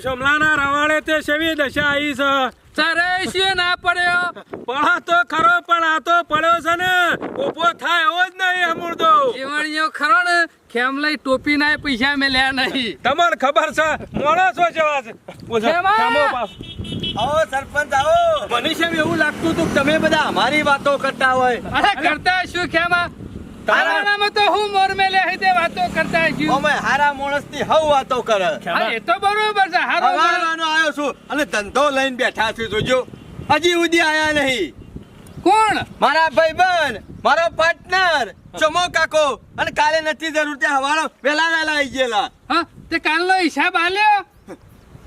શમલાના રવાડે તે સેવી દશા આવી છે. તારે છે ના પડ્યો? પડો તો ખરો પણ આ તો પડ્યો છે ને. ઊભો થાય એવો જ નહીં અમૂર્દો જીવણીઓ ખરો ને ખેમ લઈ ટોપી ના પૈસા મેલ્યા નહીં. તમાર ખબર છે માણસો જેવા છે! આવો સરપંચ આવો. મનીષ છે એવું લાગતું હતું કે તમે બધા અમારી વાતો કરતા હોય. અરે કરતા શું? ખેમા તારા તો હું મોર મેલ્યા હે વાતો કરતા છું. અમે હારા માણસની હવ વાતો કરે. એ તો બરોબર છે હારો માણસ. આવ્યો છું અને ધંધો લઈને બેઠા છે જોજો. હજી સુધી આયા નહીં. કોણ? મારા ભાઈબંધ મારો પાર્ટનર ચમો કાકો. અને કાલે નથી જરૂર ત્યાં હવારો વેલા વેલા આવી ગયેલા. હા તે કાલનો હિસાબ આલ્યો?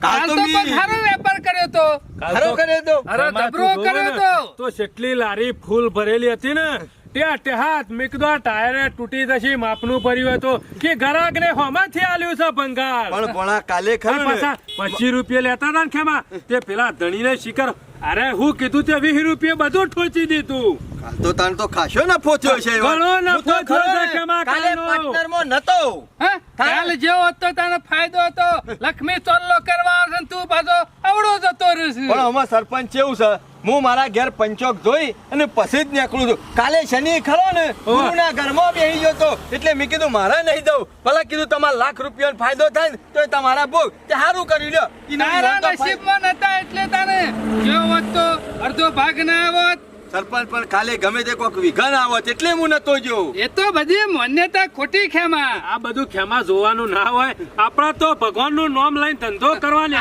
કાલ તો તો પણ વેપાર કર્યો તો. હારો કર્યો તો. અરે ધબરો કર્યો તો. તો કેટલી લારી ફૂલ ભરેલી હતી ને. ત્યાં ટેહાત મેકદો ટાયરે તૂટી જશે માપનું પડ્યું હતું. કે ગરાક ને હોમાંથી આલ્યું છે ભંગાર? પણ ભણા કાલે ખરા પાછા પચીસ રૂપિયા લેતા હતા ને ખેમા? તે પેલા ધણીને શિકાર અરે હું કીધું તે વીસ રૂપિયા બધું ઠોચી દીધું. તો તાન તો ખાશો નફો પોચ્યો છે એવો. ઘણો હું ખરો છે ને, ખેમા કાલે પાર્ટનર મો નતો. હા? કાલ જેવો હતો તને ફાયદો હતો. લક્ષ્મી ચોલ્લો કરવા આવશે તું પાછો અવળો જતો રહેશે. પણ અમાર સરપંચ કેવું છે? હું મારા ઘેર પંચોક જોઈ અને પછી જ નીકળું છું. કાલે શનિ ખરો ને? ગુરુના ઘરમાં બેસી ગયો તો. એટલે મેં કીધું મારે નહીં દઉં ભલા કીધું તમારે લાખ રૂપિયાનો ફાયદો થાય ને તો તમારા ભોગ. તે સારું કરી લ્યો. ઈ નહીં તારા નસીબમાં નતા એટલે તને કેવો હોત? તો અડધો ભાગ ના આવત સરપંચ પણ કાલે ગમે તે કોક વિઘન આવત એટલે હું નતો જો એ તો બધી માન્યતા ખોટી ખેમા. આ બધું ખેમા જોવાનું ના હોય. આપણા તો ભગવાનનું નામ લઈને ધંધો કરવાનો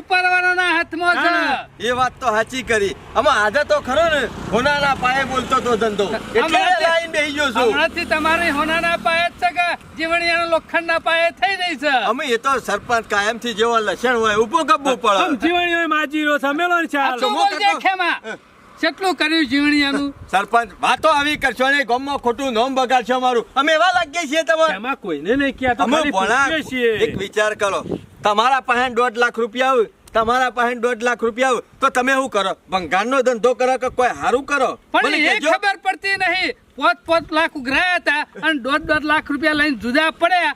ઉપરવાળાના હાથમાં છે. એ વાત તો સાચી કરી. આમાં આજે તો ખરો ને હોનાના પાયે બોલતો તો ધંધો. એટલે લાઈન બેહી ગયો છું. હમણાંથી તમારી હોનાના પાયે જ છે કે જીવણીયાના લોખંડના પાયે થઈ રહી છે? અમે એ તો સરપંચ કાયમથી જેવો લક્ષણ હોય ઊભો ગબ્બો પડે. જીવણી માજીરો માજી સમેલો ને આ તો. ખેમા? કેટલું કર્યું જીવણિયાનું? સરપંચ વાતો આવી કરશો ને ગામમાં ખોટું નોમ બગાડશો અમારું. અમે એવા લાગીએ છીએ તમારે એમાં કોઈને નહીં કહેતા અમે ભણા. એક વિચાર કરો. તમારા પાસે દોઢ લાખ રૂપિયા આવે તમારા પાસે દોઢ લાખ રૂપિયા આવે તો તમે શું કરો? ભંગારનો ધંધો કરો કે કોઈ સારું કરો? પણ એ. ખબર પડતી નહીં. પોત પોત લાખ ઉઘરાયા હતા અને દોઢ દોઢ લાખ રૂપિયા લઈને જુદા પડ્યા.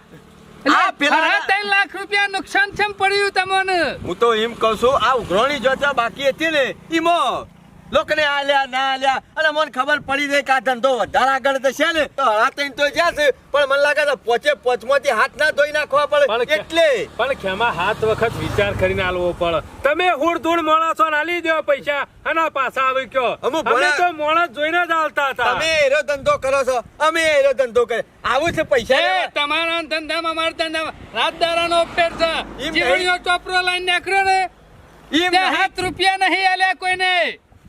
લાખ રૂપિયા નુકસાન છે પડ્યું તમને? હું તો એમ કહું છું આ ઉઘરણી જોતા બાકી હતી ને ઈમો. લોકોને આલ્યા ના આલ્યા. અને મને ખબર પડી જાય કે આ ધંધો વધારે આગળ તો ને. તો હળા તો જશે પણ મને લાગે છે પોચે પોચમાંથી હાથ ના ધોઈ નાખવા પડે. એટલે. પણ ખેમા હાથ વખત વિચાર કરીને આલવો પડે. તમે હુડ ધૂળ માણસો આલી દો પૈસા. અને પાછા આવી ગયો. અમે તો માણસ જોઈને જ આલતા હતા. તમે એરો ધંધો કરો છો. અમે એરો ધંધો કરે આવું છે પૈસા એ તમારા ધંધામાં મારા ધંધામાં રાત દાડાનો છે. જીવણીઓ ચોપરો લઈને નાખ્યો ને. નહીં. હાથ રૂપિયા નહીં આલ્યા કોઈને.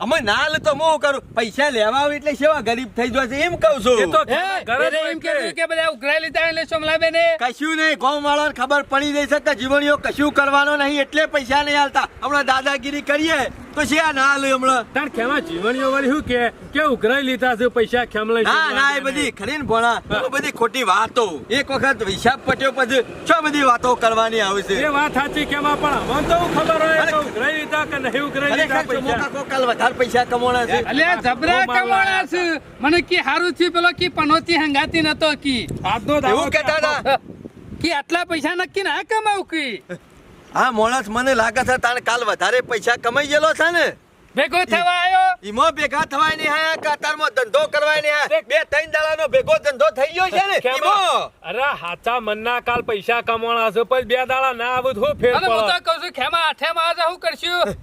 અમે ના લે તો હું કરું? પૈસા લેવા આવે એટલે સેવા ગરીબ થઈ જશે છે એમ કહું એ તો ઘરે એમ કે. કે બધા ઉઘરાઈ લીધા એટલે સોમલાબેને? કશું નહીં ગામ વાળાને ખબર પડી રહી છે કે જીવણીઓ કશું કરવાનો નહીં એટલે પૈસા નહીં હાલતા હમણાં દાદાગીરી કરીએ. તો છે આ ના લઈ હમણાં. તાણ ખેમા જીવણીઓ વાળી શું કે? કે ઉઘરાઈ લીધા છે પૈસા ખેમ લઈ ના ના એ બધી ખરી ને ભણા. બધી ખોટી વાતો. એક વખત હિસાબ પટ્યો પછી છો બધી વાતો કરવાની આવશે એ વાત સાચી કેમાં પણ અમને તો ખબર હોય? કે ઉઘરાઈ લીધા કે નહીં ઉઘરાઈ લીધા પૈસા? કાકો કાલ વધારે પૈસા કમાણા છે. અલ્યા જબરા કમાણા છે. મને કે હારું થયું પેલો કે પનોતી હંગાતી નતો કી. આજનો દાવો એવું કેતા હતા? કી આટલા પૈસા નક્કી ના કમાવ કી? હા માણસ મને લાગે છે તાણે કાલ વધારે પૈસા કમાઈ ગયેલો છે ને. ભેગો થવા આવ્યો ઈમો ભેગા થવાય નહીં હે કતારમાં ધંધો કરવાય નહીં હે. બે ત્રણ દાડાનો ભેગો ધંધો થઈ ગયો છે ને. ઈમો. અરે હાચા મનના કાલ પૈસા કમાણા છે પણ બે દાડા ના આવું તો ફેર અને હું તો કહું છું ખેમા આઠેમાં આજે હું કરશું?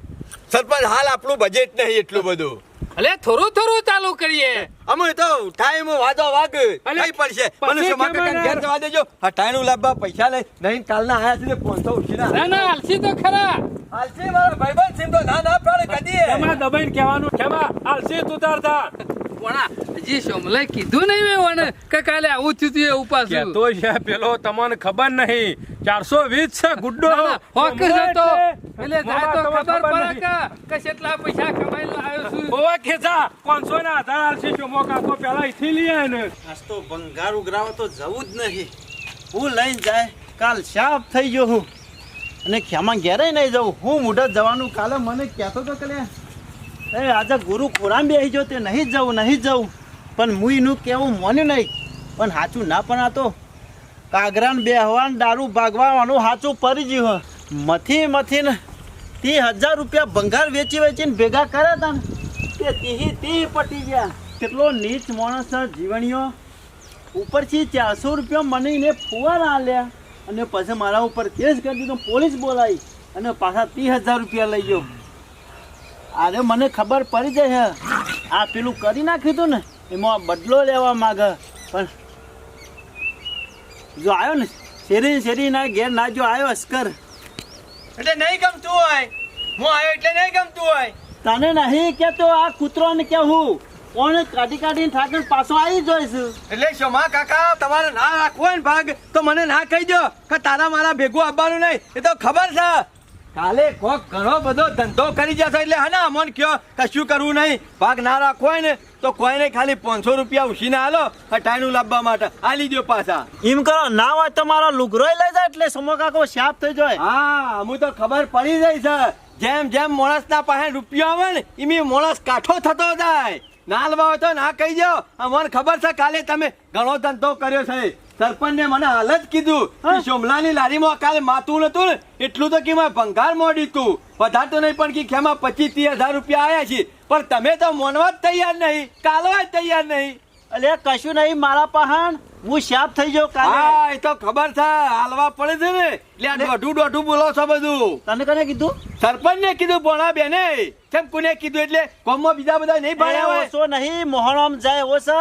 સરપંચ હાલ આપણું બજેટ નહીં એટલું બધું. અલે થોડું થોડું ચાલુ કરીએ. અમે તો ટાઈમ વાદો વાગ. કઈ પડશે. મને સમા ઘેર જવા દેજો? આ ટાઈનું લાવવા પૈસા લઈ. નહીં કાલના આયા છે ને 500 ઉછીના. ના ના આલસી તો ખરા. આલસી મારો ભાઈબંધ સિમ તો ના ના પાડે કદી ખેમા દબાઈને કહેવાનું ખેમા આલસી તુતારતા પણ હજી સોમલે કીધું નહીં મેં ઓને કે કાલે આવું થયું તું એવું પાછું તો છે પેલો તમને ખબર નહીં. ચારસો વીસ છે ગુડ્ડો. હોક હતો. એટલે જાય તો ખબર પડે કે કે કેટલા પૈસા કમાઈને લાવ્યો છું. ઓવા ખેંચા પાંચસો ના આધાર આલસી ચોમો કાકો પેલા ઈથી લઈ આય ને. આજ તો ભંગાર ઉઘરાવો તો જવું જ નહીં. હું લઈને જાય કાલ સાફ થઈ ગયો હું. અને ખ્યામાં ઘેરે નહીં જવું હું મુઢત જવાનું કાલે મને કહેતો તો કે લે, એ આજે ગુરુ ખોરામ બેસી ગયો તે નહીં જ જવું, નહીં જ જવું. પણ હું એનું કહેવું માન્યું નહીં. પણ સાચું ના પણ આ તો કાગરાન બેહવાન દારૂ ભાગવાનું સાચું પડી ગયું મથી મથીને ત્રીસ હજાર રૂપિયા ભંગાર વેચી વેચીને ભેગા કરે તને તે તીહી તી પટી ગયા. કેટલો નીચ માણસ જીવણીઓ. ઉપરથી ચારસો રૂપિયા મને ફુવારા આલ્યા. અને પછી મારા ઉપર કેસ કરી દીધો, પોલીસ બોલાવી. અને પાછા ત્રીસ હજાર રૂપિયા લઈ ગયો. અરે મને ખબર પડી જાય હે. આ પેલું કરી નાખ્યું હતું ને એમાં બદલો લેવા માગે. પણ જો આવ્યો ને શેરી શેરી ના ઘેર ના જો આવ્યો અસ્કર. એટલે નહીં ગમતું હોય. હું આવ્યો એટલે નહીં ગમતું હોય. તને નહીં કેતો આ કૂતરો ને કે હું કોણ કાઢી કાઢીને ઠાકર પાછો આવી જોઈશું એટલે ક્ષમા કાકા તમારે ના રાખવો હોય ને ભાગ તો મને ના કહી દો કે તારા મારા ભેગું આવવાનું નહીં. એ તો ખબર છે. કાલે કોક ઘણો બધો ધંધો કરી જશો એટલે હા અમોન મન કયો કશું કરવું નહીં? ભાગ ના રાખવો ને તો કોઈને ખાલી પાંચસો રૂપિયા ઉછીને આલો હટાઈનું લાવવા માટે. આલી લીધો પાછા. એમ કરો ના હોય તો મારો લુગરોય લઈ જાય એટલે સમો કાકો શાપ થઈ જાય. હા હું તો ખબર પડી જાય છે. જેમ જેમ મોણસના પાસે રૂપિયો આવે ને એમ મોણસ કાઠો થતો જાય. ના લવા તો ના કહી દો અમને ખબર છે કાલે તમે ઘણો ધંધો કર્યો છે. સરપંચને મને હાલ જ કીધું કે સોમલાની લારીમાં કાલે માતું નતું ને એટલું તો કે મેં ભંગાર મોડ્યું તું પધાર તો નહીં પણ કે ખેમાં પચીસ ત્રીસ હજાર રૂપિયા આવ્યા છે. પણ તમે તો મોનવા જ તૈયાર નહીં કાલવા જ તૈયાર નહીં. અલે કશું નહીં મારા પહાણ. હું શાપ થઈ જાઉં કાલે. હા એ તો ખબર છે હાલવા પડે છે ને. એટલે આ દોઢું દોઢું બોલો છો બધું. તને કોને કીધું? સરપંચ ને કીધું ભણા બેને. કેમ કોને કીધું? એટલે કોમમાં બીજા બધા નહીં ભણ્યા હોય. ઓછો નહીં મોહણમ જાય ઓછો.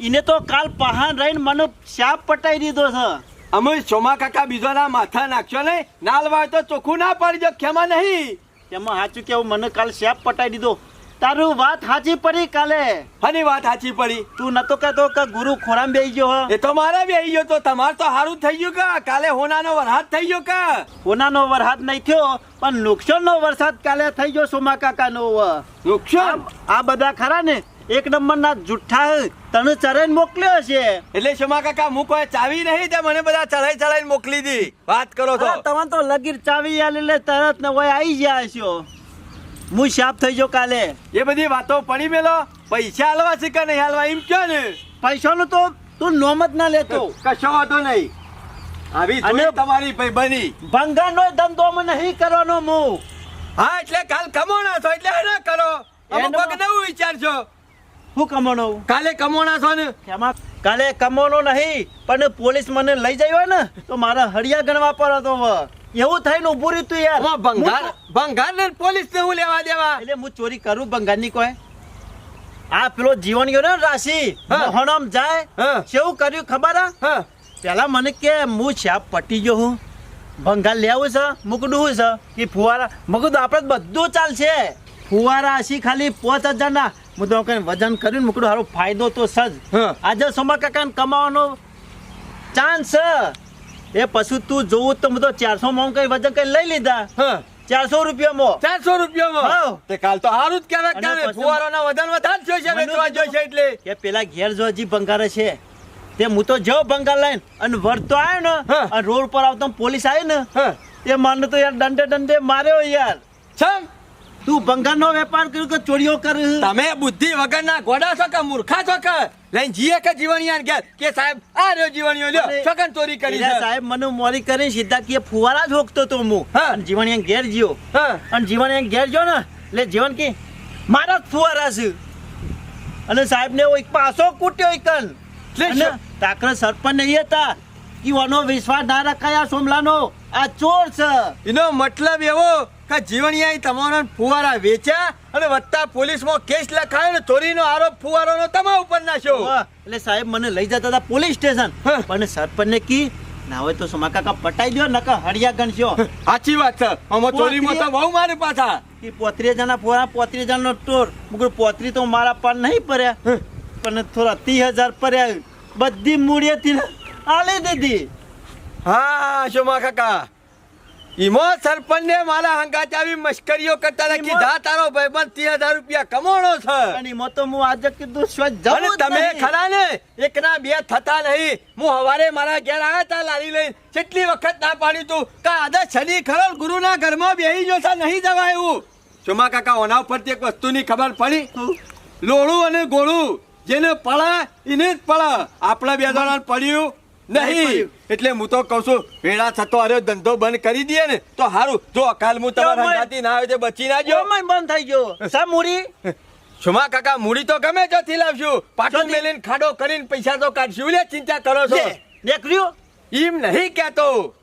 એને તો કાલ પહાણ રહીને મને શાપ પટાઈ દીધો છે. અમે સોમા કાકા બીજાના માથા નાખશો ને નાલવાય તો ચોખ્ખું ના પડી જો ખેમા નહીં. તેમાં સાચું કેવું મને કાલ શાપ પટાઈ દીધો. તારું વાત સાચી પડી કાલે. હની વાત સાચી પડી? તું નતો કહેતો કે ગુરુ ખોરામ બેસી ગયો એ તો મારે બી ગયો તો તમારે તો સારું થઈ ગયું કે? કાલે હોનાનો વરસાદ થઈ ગયો કે? હોનાનો વરસાદ નહીં થયો પણ નુકસાનનો વરસાદ કાલે થઈ ગયો સોમા કાકાનો. વ. નુકસાન આ બધા ખરા ને? એક નંબરના જુઠ્ઠા તને ચરેન મોકલ્યો છે એટલે શમા કાકા હું કોઈ ચાવી નહીં તે મને બધા ચરાઈ ચડાઈને મોકલી દી. વાત કરો છો તમે તો લગીર ચાવી આલે તરત ને વય આવી ગયા છો હું શાપ થઈ જો કાલે. એ બધી વાતો પડી મેલો? પૈસા હાલવા છે કે નહીં હાલવા? એમ કયો ને? પૈસાનું તો તું નોમ જ ના લેતો. કશો વાતો નહીં. આવી અને- તમારી ભાઈ બની ભંગારનો ધંધો મને નહીં કરવાનો હું હા એટલે કાલ કમોણા છો એટલે ના કરો. અમુક વખત એવું વિચારશો શું કમાણો કાલે કમોણા છો ને? એમાં કાલે કમોણો નહીં પણ પોલીસ મને લઈ જાય હોય ને તો મારા હળિયા ગણવા પર હતો એવું થઈને ઉભું રહ્યું તું યાર. ભંગાર હું- ભંગાર ને પોલીસ ને હું લેવા દેવા? એટલે હું ચોરી કરું ભંગારની કોઈ? આ પેલો જીવન ગયો ને રાશિ હણમ જાય હા. કેવું કર્યું ખબર હે? હા. પેલા મને કે હું છાપ પટી ગયો હું. ભંગાર લેવું છે મૂકડું છે. કે ફુવારા મગું આપણે બધું ચાલશે. ફુવારા હસી ખાલી પાંચ હજાર ના હું તો કઈ વજન કર્યું મૂકડું હારો ફાયદો તો સજ. આજે સોમા કાકા કમાવાનો ચાન્સ એ પછી તું જોવું તો હું ચારસો માં કઈ વજન કઈ લઈ લીધા. ચારસો રૂપિયામાં. ચારસો રૂપિયામાં. તે કાલ તો સારું જ કહેવાય અને કે ફુવારોના વજન વધારે જોઈશે વેચવા જોઈશે એટલે. કે પેલા ઘેર જો હજી ભંગારે છે. તે હું તો જો ભંગાર લઈને અને વળતો આવ્યો ને અને રોડ પર આવતો પોલીસ આવી ને એ તે મને તો યાર દંડે દંડે માર્યો યાર. છમ. તું ભંગારનો વેપાર કર્યો કે ચોરીઓ કર? તમે બુદ્ધિ વગરના ગોડા છો કે મૂર્ખા છો કે લઈને જીએ કે જીવણિયા ઘેર? કે સાહેબ આ રહ્યો જીવણીઓ લ્યો છકન ચોરી કરી છે. સાહેબ મને મોરી કરી સીધા કે ફુવારા જ હોકતો તો હું. અને જીવણિયા ઘેર જીઓ અને જીવણિયા ઘેર જો ને એટલે જીવન કે મારા જ ફુવારા છે. અને સાહેબ ને એક પાસો કૂટ્યો એકન લે તાકર? સરપંચ નહીં હતા. કે ઓનો વિશ્વાસ ના રખાયા સોમલાનો. આ ચોર છે. એનો મતલબ એવો કે તમારા ફુવારા વેચ્યા અને વત્તા પોલીસમાં કેસ લખાયો ને ચોરીનો આરોપ ફુવારોનો તમારા ઉપર નાખ્યો. એટલે સાહેબ મને લઈ જતા હતા પોલીસ સ્ટેશન. પણ સરપંચને કી? ના હોય તો સમાકાકા પટાઈ દો નકા હળિયા ગણશો. સાચી વાત છે. આમાં ચોરીમાં તો બહુ મારી પાછા. કે પોત્રીસ જણા ફુવારા પોત્રીસ જણાનો ટોર મુગર પોત્રી તો મારા પર નહીં પડ્યા. પણ થોડા ત્રીસ હજાર પડ્યા. બધી મૂડીએથી આલી દીધી. હા શોમા કાકા. ઈમો સરપંચને મારા હંગાત આવી મશ્કરીઓ કરતા હતા. કે ઈમો- જા તારો ભાઈબંધ ત્રીસ હજાર રૂપિયા કમાણો છે. અને એમાં તો હું આજે કીધું સ્વચ્છ જવું તમે. ખરા ને? એકના બે થતા નહીં. હું હવારે મારા ઘેર આવ્યા તા લારી લઈને. કેટલી વખત ના પાડી તું કા આદે શનિ ખરો ગુરુના ઘરમાં બેહી જો છે નહીં જવાય એવું. ચોમા કાકા ઓના ઉપરથી એક વસ્તુની ખબર પડી. લોળું અને ગોળું જેને પડા એને જ પડા આપણા બે જણા પડ્યું નહીં. એટલે હું તો કહું છું વેળા થતો અરે ધંધો બંધ કરી દે ને તો સારું જો અકાલ હું તમારા એમાં- ના આવે તો બચી ના જો બંધ થઈ ગયો. સા મૂડી? છુમા કાકા મૂડી તો ગમે ત્યાંથી લાવશું. પાટણ મેલીને ખાડો કરીને પૈસા તો કાઢશું. લે ચિંતા કરો છો. નીકળ્યું એમ નહીં કહેતો.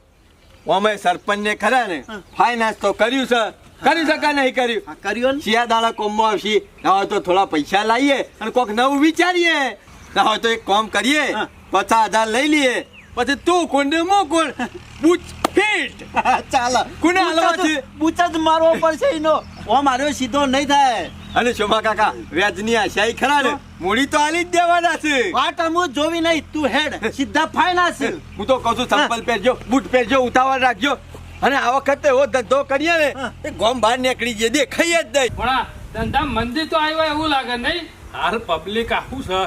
અમે સરપંચ ને ખરા ને ફાઇનાન્સ તો કર્યું છે. કરી શકા નહીં કર્યું? કર્યું ને. શિયા દાડા કોમમાં આવશે. ના હોય તો થોડા પૈસા લાવીએ અને કોક નવું વિચારીએ. ના હોય તો એક કોમ કરીએ. પચાસ હજાર લઈ લઈએ. પછી તું કોણ ને મો કોણ? બુચ ફીટ. ચાલો. કોને હાલવા છે? બુચ જ મારવો પડશે એનો. ઓ માર્યો સીધો નહીં થાય. અને શોભા કાકા વ્યાજની આશાઈ ખરા ને? મૂડી તો આલી જ દેવાના છે. વાટ હું જોવી નહીં. તું હેડ. સીધા ફાઇનાન્સ હું તો કહું છું ચંપલ પહેરજો બૂટ પહેરજો ઉતાવળ રાખજો. અને આ વખતે એવો ધંધો કરીએ ને એ ગોમ બહાર નીકળી જઈએ. દેખાઈ જ દઈ ધંધા મંદી તો આવ્યો એવું લાગે નહીં. હાલ પબ્લિક આખું છે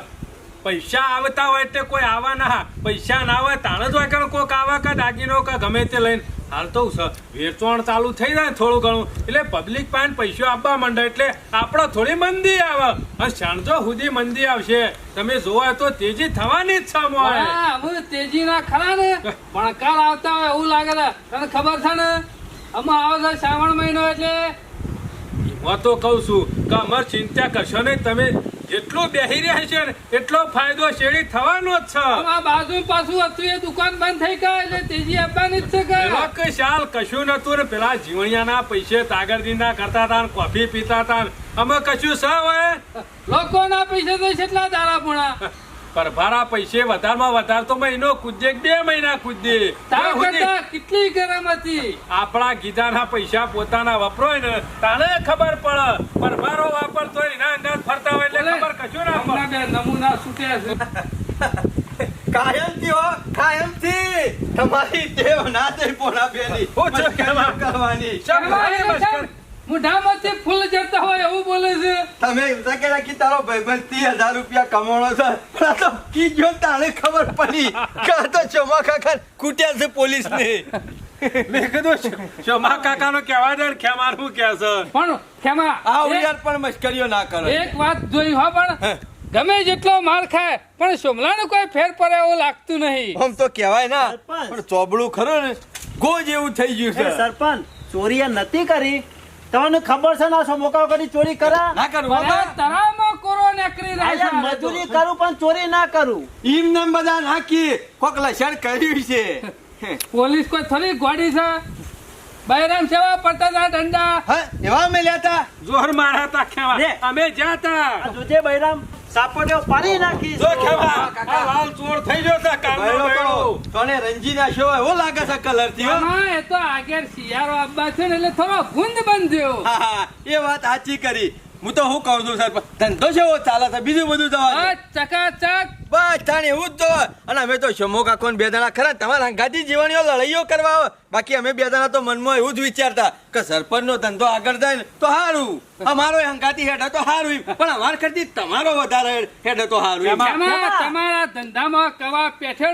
પૈસા આવતા હોય એટલે કોઈ આવા ના. પૈસા ના આવે તાણ જ હોય કોક આવા કે દાગીનો કે ગમે તે લઈને. હાલ તો વેચવાણ ચાલુ થઈ જાય થોડું ઘણું. એટલે પબ્લિક પાસે પૈસો આપવા માંડે એટલે આપણે થોડી મંદી આવે. અને સાંજો સુધી મંદી આવશે. તમે જોવા તો તેજી થવાની જ છે મોય હા, તેજી ના ખરા ને. પણ કાલ આવતા હોય એવું લાગે છે. તને ખબર છે ને? અમે આવે છે શ્રાવણ મહિનો એટલે. હું તો કઉ છું કે અમાર ચિંતા કરશો નહીં. તમે જેટલું બેહી રહ્યા છે ને એટલો ફાયદો શેરી થવાનો જ છે. આ બાજુ પાછું હતું એ દુકાન બંધ થઈ ગયા એટલે તેજી આપવાની જ છે કે? શાલ કશું નતું ને પેલા જીવણિયાના પૈસે તાગરદીના કરતા હતા કોફી પીતા હતા અમે કશું છે હોય લોકોના પૈસા તો કેટલા દાડા પૂણા? પરભારા પૈસે વધારમાં વધારે તો મહિનો કૂદે બે મહિના કૂદે તાર કેટલી ગરમ હતી? આપણા ગીધાના પૈસા પોતાના વપરોય ને તાને ખબર પડે પરભારો વાપરતો હોય એના અંદર ફરતા હોય એટલે ખબર કશું ના પડે હમણાં છૂટે કાયમથી હો કાયમથી. તમારી ટેવ ના થઈ પોણા બેની. હું છું કહેવા? કરવાની. મોઢામાંથી ફૂલ જતા હોય એવું બોલે છે. તમે તો કહેતા તારો ભાઈબંધ ત્રીસ હજાર રૂપિયા કમાણો છે. પણ તો કી ગયો ને તાણે ખબર પડી. કે તો ચોમા કાકા કૂટ્યા છે પોલીસ ને મેં કીધું ચોમા કાકા નો કહેવા દે ખેમાર હું કે છે? પણ ખેમા આ યાર પણ મશ્કરીઓ ના કરો. એક વાત જોઈ હો પણ. ગમે જેટલો માર ખાય પણ સોમલાનું કોઈ ફેર પડે એવું લાગતું નહીં. આમ તો કહેવાય ના પણ ચોબડું ખરું ને ગો જેવું થઈ ગયું છે. સરપંચ ચોરી એ નથી કરી. તમને ખબર છે ના મોકાવ કરી ચોરી કરા? ના કરું તરામાં કોરો નકરી રહ્યા મજૂરી કરું પણ ચોરી ના કરું. ઈમ નામ બધા નાખી કોક લસણ કર્યું છે. પોલીસ કોઈ થોડી ગોડી છે? બૈરામ સેવા પડતા ના દંડા એવા અમે હતા? જોર મારા તા ખેવા. અમે જ્યાં હતા. આ જોજે બૈરામ. સાપડ્યો પાડી નાખી જો કેવા આ લાલ ચોર થઈ ગયો છે કાલનો. તો તને રંજી નાખ્યો એવો લાગે છે કલરથી હો. એ તો આગળ શિયાળો આવવા છે ને એટલે થોડો ગુંદ બંધ્યો હા, હા, એ વાત સાચી કરી હું તો શું કહું છું સર ધંધો છે એવો ચાલે છે? બીજું બધું જવા ચકાચક. બસ તાણ એવું જ તો અને અમે તો શમો કાકો બે દાણા ખરા તમારા હંગાતી જીવણીઓ લડાઈઓ કરવા આવે. બાકી અમે બે દાણા તો મનમાં એવું જ વિચારતા કે સરપંચ નો ધંધો આગળ જાય ને તો સારું અમારો હંગાતી હેઠળ તો સારું પણ અમાર ખર્ચી તમારો વધારે હેઠળ તો સારું તમારા ધંધામાં કવા પેઠે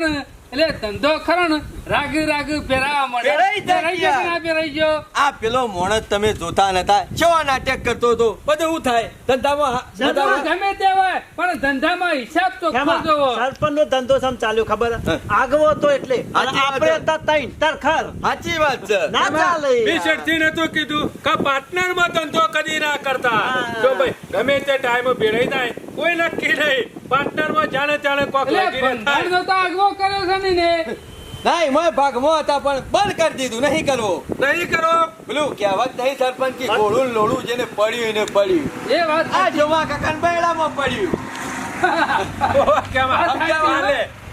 એટલે ધંધો ખરો ને રાગ રાગ પહેરાવા મળે પહેરાઈ ગયો ના પહેરાઈ ગયો આ પેલો મોણસ તમે જોતા નતા. કેવા નાટક કરતો હતો? બધું શું થાય? ધંધામાં હા- ગમે તે હોય પણ ધંધામાં હિસાબ તો? સરપંચ નો ધંધો સમ ચાલ્યો ખબર? હા. આગવો તો એટલે. સાચી વાત આપણે છે. હતા તૈન તરખર સાચી વાત છે. ના ચાલે. બી શેઠથી નતું કીધું કે પાર્ટનરમાં ધંધો કદી ના કરતા. જો ભાઈ ગમે તે ટાઈમ ભેળાઈ જાય કોઈ નક્કી નહીં. પાર્ટનર જાણે જાણે કોક લાગી રહે તો આગવો કર્યો છે ને ને ના એમાં હતા પણ બંધ કરી દીધું નહીં કરવો. નહીં કરો. પેલું કહેવત નહીં સરપંચ કે ઘોડું લોડું જેને પડ્યું એને પડ્યું. એ વાત આ જોવા કાકા બૈડામાં પડ્યું.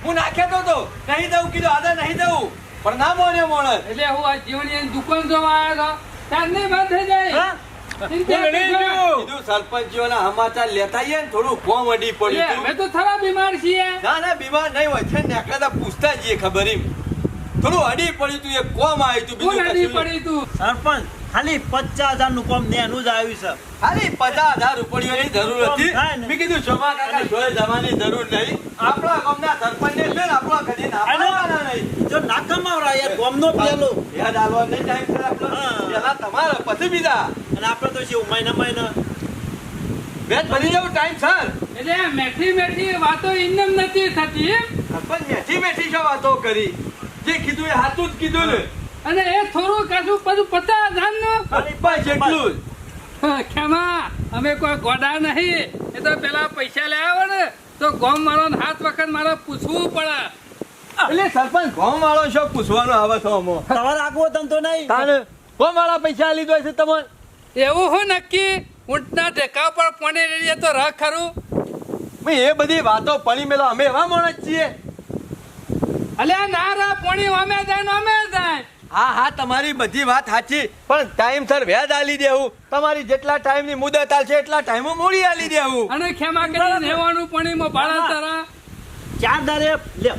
હું. નાખ્યો તો નહીં દઉં કીધું આદા નહીં દઉં. પણ ના મોને મોણસ. એટલે હું આ જીવનની દુકાન જોવા આવ્યો હતો નહીં બંધ થઈ જાય. હા? ચિંતા હું લડી કરશો. ગયો. કીધું સરપંચીઓના સમાચાર લેતા ને થોડું કોમ અડી પડ્યું અમે તો થરા બીમાર છીએ. ના ના બીમાર નહીં હોય. છે ને પૂછતા જઈએ ખબર એમ. થોડું અડી પડ્યું તું એક કોમ આવ્યું તું બીજું અડી કશું તું? સરપંચ ખાલી પચાસ હજારનું કોમ નેનું જ આવ્યું છે. ખાલી પચાસ હજાર રૂપિયાની જરૂર હતી. મેં કીધું શોભા કાકા જોડે જવાની જરૂર નહીં. આપણા છે ને આપણો નહીં. જો ના કમાવરા યાર ગોમનો પેલો. યાદ આલવા નહીં ટાઈમ છે આપણો. હા. પહેલા તમારા પછી બીજા. અને આપણે તો શું મહિના મહિના બેન ભરી જવું ટાઈમ સર એટલે મેઠી મેઠી વાતો ઇન્નમ નથી થતી પણ મેઠી મેઠી શું વાતો કરી. જે કીધું એ હાથું જ કીધું ને. અને એ થોડું કશું બધું પચાસ હજારનું નું? બસ એટલું ખેમા અમે કોઈ ગોડા નહીં. એ તો પેલા પૈસા લે આવે ને તો ગોમ મારો હાથ વખત મારે પૂછવું પડે. એટલે સરપંચ ગોમ વાળો શું પૂછવાનો આવે તો અમો. તમારે આગવો ધંધો નહીં. ગોમ વાળા પૈસા લીધો છે તમને એવું હું નક્કી? ઊંટના ઢેકા પર પોણી રહીએ તો રખ ખરું? એ બધી વાતો પડી મેલો અમે એવા માણસ છીએ. અલે ના રા પોણી અમે જાય અમે જાય. હા હા તમારી બધી વાત સાચી પણ ટાઈમ સર વ્યાજ આલી દેવું. તમારી જેટલા ટાઈમની મુદત આલશે એટલા ટાઈમ મોડી આલી દેવું. અને ખેમા કરી રહેવાનું પોણી માં ભાડા તારા. ચાર દારે લ્યો.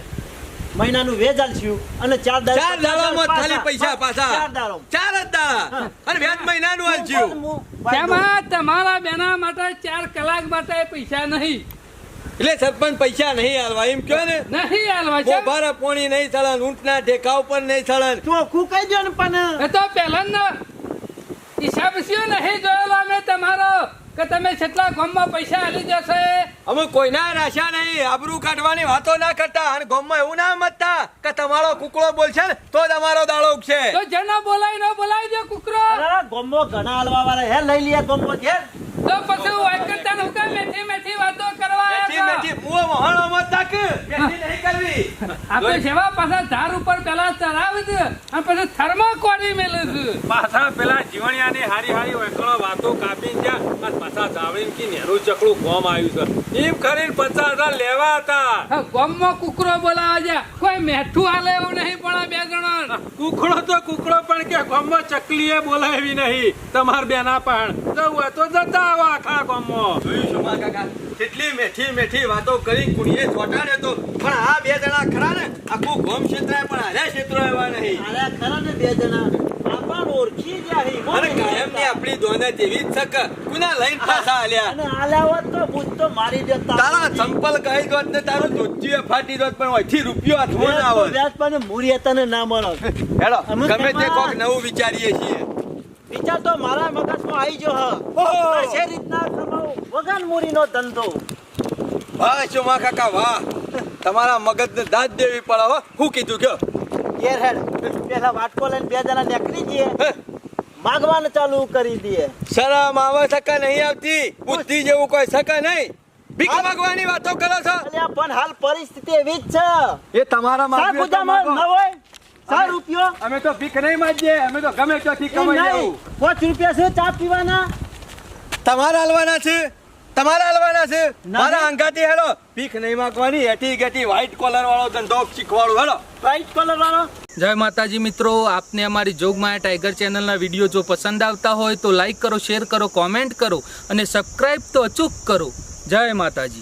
મહિનાનું વેજાલ થયું અને ચાર દાડા ચાર દાડામાં ખાલી પૈસા પાછા. ચાર દાડો ચાર જ દાડા. અને વ્યાજ મહિનાનું હાલ થયું. તેમાં તમારા બેના માટે ચાર કલાક માટે પૈસા નહીં? એટલે સરપંચ પૈસા નહીં આલવા એમ કયો ને? નહીં હાલવા છે મોભારા પોણી નહીં ચલન ઊંટના ઠેકા ઉપર નહીં ચલન ચોખ્ખું કહી દો ને પણ. એ તો પહેલા ના હિસાબ શું નહીં જોયેલો અમે તમારો. કે તમે કેટલા ગામમાં પૈસા આલી જશે અમે કોઈના રાશા નહીં આબરૂ કાઢવાની વાતો ના કરતા અને ગામમાં એવું ના મતતા કે તમારો કુકડો બોલશે ને તો જ અમારો દાડો ઉગશે. તો જેને બોલાય નો બોલાય દે કુકરો અરે ગોમો ઘણા હલવા વાળા હે લઈ લે ગોમો છે. તો પછી વાય કરતા હું કે મેથી મેથી વાતો કરવા મેથી મેથી મુઓ મોહણો નહીં આપણે સેવા પાછા ધાર ઉપર પેલા દે અને પછી થર્મોકોલી મેલે છે? પાછા પેલા જીવણિયાની હારી હારી વેકળો વાતો કાપી ગયા અને પાછા જાવડીને કી નેરું ચકડું ગોમ આવ્યું છે. એમ કરીને પચાસ હજાર લેવા હતા. ગામમાં કુકરો બોલાવા છે કોઈ મેઠું હાલે એવું નહીં પણ આ બે જણા કુકડો તો કુકડો પણ કે ગોમમાં ચકલીએ બોલાવી નહીં. તમાર બેના પણ. જવું તો જતા આવો આખા ગામમાં. જોયું છું કાકા? કેટલી મેઠી મેઠી વાતો કરી કુણીએ ચોટાડે તો. પણ આ બે જણા ખરા ને? આખું ગોમ ક્ષેત્ર પણ આર્યા ક્ષેત્રો એવા નહીં. અરે ખરા ને બે જણા. આપણને ઓળખી ગયા હી. અને કાયમની આપણી દોને જેવી જ છક કુના લઈને પાછા આલ્યા અને આલ્યા હોત તો બુજ તો મારી દેતા તારા. સંપલ કહી દોત ને તારું ધોતિયો ફાટી દોત પણ ઓયથી રૂપિયો હાથમાં ના આવે વ્યાજ પણ મૂરી તને ના મળો. હેલો ગમે તે કોક નવું વિચારીએ છીએ. વિચાર તો મારા મગજમાં આવી ગયો હ! રીતના કમાવું વગર મૂરીનો ધંધો. વાહ ચોમા કાકા વાહ. તમારા મગજને દાદ દેવી પડે હો. શું કીધું કયો? ઘેર હેડ. પેલા વાટકો લઈને બે જણા નીકળી જઈએ. હે? માગવાનું ચાલુ કરી દઈએ. શરમ આવે શકા નહીં આવતી. બુદ્ધિ જેવું કોઈ સકા નહીં. ભીખ માંગવાની વાતો કરો છો. અલ્યા પણ હાલ પરિસ્થિતિ એવી જ છે. એ તમારા સા માગ્યું તો ગુજામાં ન હોય. સા રૂપિયો અમે તો ભીખ નહીં માંગીએ. અમે તો ગમે ત્યાંથી કમાઈ પાંચ રૂપિયા છે ચા પીવાના? તમારા હાલવાના છે? તમારા હલવાના છે? મારા. અંગાથી હેડો ભીખ નહીં માંગવાની એટી ગેટી વ્હાઈટ કોલર વાળો ધંધો શીખવાડું હેડો વ્હાઈટ કોલર વાળો? જય માતાજી મિત્રો આપને અમારી જોગમાયા ટાઈગર ચેનલના વીડિયો જો પસંદ આવતા હોય તો લાઈક કરો શેર કરો કોમેન્ટ કરો અને સબસ્ક્રાઈબ તો અચૂક કરો. જય માતાજી.